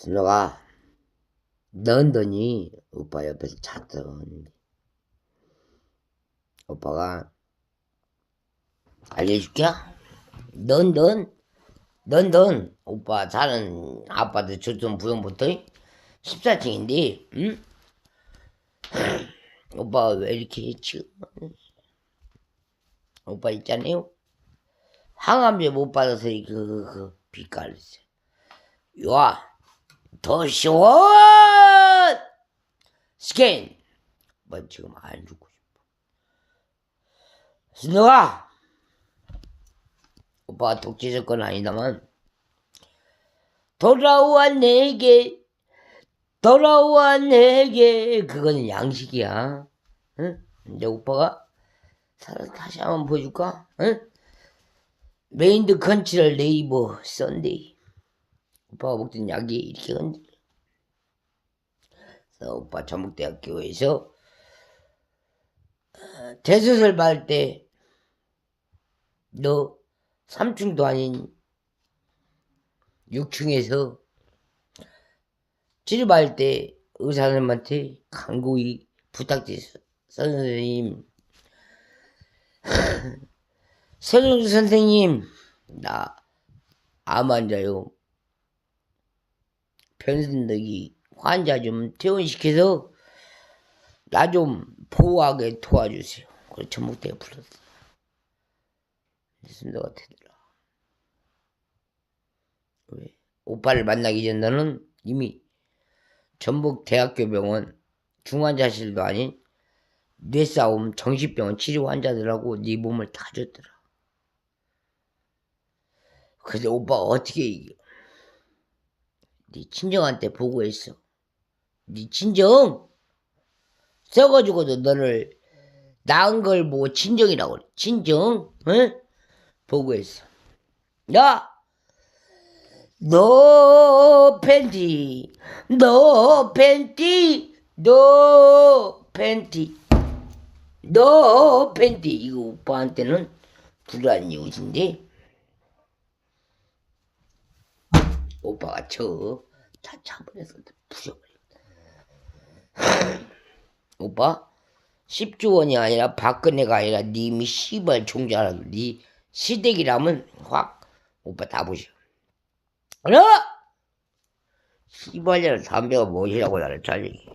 순호가 넌더니 오빠 옆에서 잤던 오빠가 알려줄게. 넌넌 넌넌 오빠 사는 아파트 조선 부영부터 14층인데 응? 오빠 왜 이렇게 지금? 오빠 있잖아요. 항암제 못 받아서 그, 그, 그 빛깔 있어요 와, 더 시원! 스캔! 뭐 지금 안 죽고 싶어. 신호가! 오빠가 독재적 건 아니다만, 돌아와 내게, 돌아와 내게, 그건 양식이야. 응? 근데 오빠가, 살아 다시 한번 보여줄까? 응? 메인드 컨트롤 네이버 썬데이. 오빠가 먹던 약이 이렇게 흔들려. 그래서 오빠 전북대학교에서 어, 대수술 받을 때 너 3층도 아닌 6층에서 치료 받을 때 의사 선생님한테 간곡히 부탁드렸어. 선생님, 서준 선생님, 나 암 환자요. 변신덕이 환자 좀 퇴원시켜서 나 좀 보호하게 도와주세요. 그래 전북대가 불렀어. 순도가 되더라. 왜? 오빠를 만나기 전 너는 이미 전북대학교 병원 중환자실도 아닌 뇌싸움 정신병원 치료 환자들하고 네 몸을 다 줬더라. 근데 오빠 어떻게 이겨? 네 친정한테 보고했어. 네 친정 써가지고도 너를 낳은 걸 보고 친정이라고 그래. 친정, 응? 보고했어. 야, 너 팬티, 너 팬티, 너 팬티, 너 팬티. 이거 오빠한테는 불안 이웃인데. 오빠가 저다 차버려서 부셔버려. 오빠 10주원이 아니라 박근혜가 아니라 님이 씨발 종자라도 니 시댁이라면 확 오빠 다 부셔. 그래? 씨발년을 담배가 무엇이라고 나를 잘리.